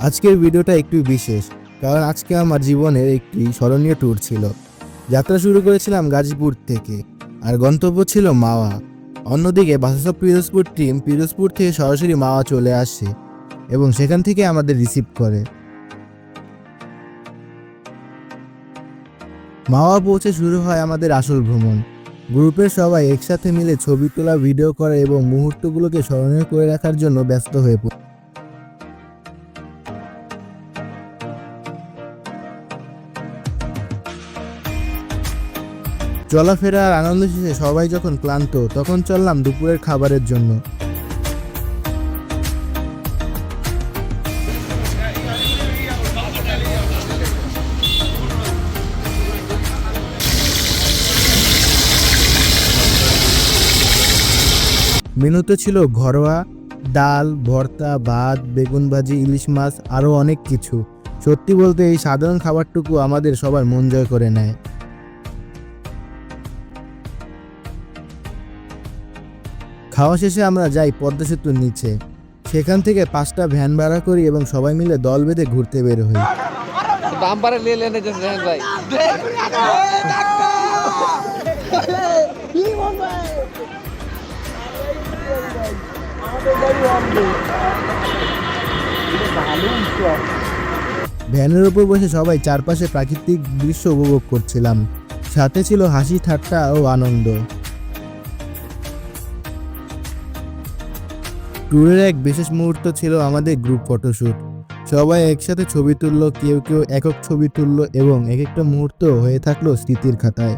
আজকের ভিডিওটা একটু বিশেষ, কারণ আজকে আমার জীবনের একটি স্মরণীয় ট্যুর ছিল। যাত্রা শুরু করেছিলাম গাজীপুর থেকে, আর গন্তব্য ছিল মাওয়া। অন্যদিকে বাসাসব পিরোজপুর টিম পিরোজপুর থেকে সরাসরি মাওয়া চলে আসে এবং সেখান থেকে আমাদের রিসিভ করে। মাওয়া পৌঁছে শুরু হয় আমাদের আসল ভ্রমণ। গ্রুপের সবাই একসাথে মিলে ছবি তোলা ভিডিও করা এবং মুহূর্তগুলোকে স্মরণীয় করে রাখার জন্য ব্যস্ত হয়ে পড়ে। চলাফেরা আর আনন্দ শেষে সবাই যখন ক্লান্ত, তখন চললাম দুপুরের খাবারের জন্য। মেনুতে ছিল ঘরোয়া, ডাল, ভর্তা, ভাত, বেগুন ভাজি, ইলিশ মাছ, আরও অনেক কিছু। সত্যি বলতে এই সাধারণ খাবারটুকু আমাদের সবার মন জয় করে নেয়। খাওয়া শেষে আমরা যাই পদ্মা সেতুর নিচে। সেখান থেকে পাঁচটা ভ্যান ভাড়া করি এবং সবাই মিলে দল বেঁধে ঘুরতে বের হই। দাম নিয়ে লেনে যেতে ভাই। ভ্যানের উপর বসে সবাই চারপাশে প্রাকৃতিক দৃশ্য উপভোগ করছিলাম। সাথে ছিল হাসি ঠাট্টা ও আনন্দ। ট্যুরের এক বিশেষ মুহূর্ত ছিল আমাদের গ্রুপ ফটোশ্যুট সবাই একসাথে ছবি তুললো, কেউ কেউ একক ছবি তুললো এবং এক একটা মুহূর্ত হয়ে থাকল স্মৃতির খাতায়।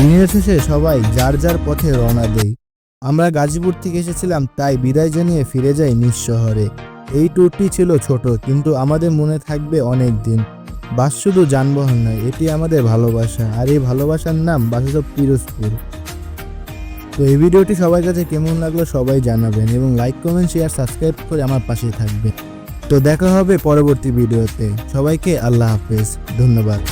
দিনের শেষে সবাই, যার যার পথে রওনা দেই। আমরা গাজীপুর থেকে এসেছিলাম, তাই বিদায় জানিয়ে ফিরে যাই নিজ শহরে। এই ট্যুরটি ছিল ছোট, কিন্তু আমাদের মনে থাকবে অনেক দিন। বাস শুধু যানবাহন নয়, এটি আমাদের ভালোবাসা, আর এই ভালোবাসার নাম বাসুদেব পিরোজপুর। তো এই ভিডিওটি সবার কাছে কেমন লাগল সবাই জানাবেন, এবং লাইক কমেন্ট শেয়ার সাবস্ক্রাইব করে আমার পাশে থাকবে তো দেখা হবে পরবর্তী ভিডিওতে। সবাইকে আল্লাহ হাফেজ। ধন্যবাদ।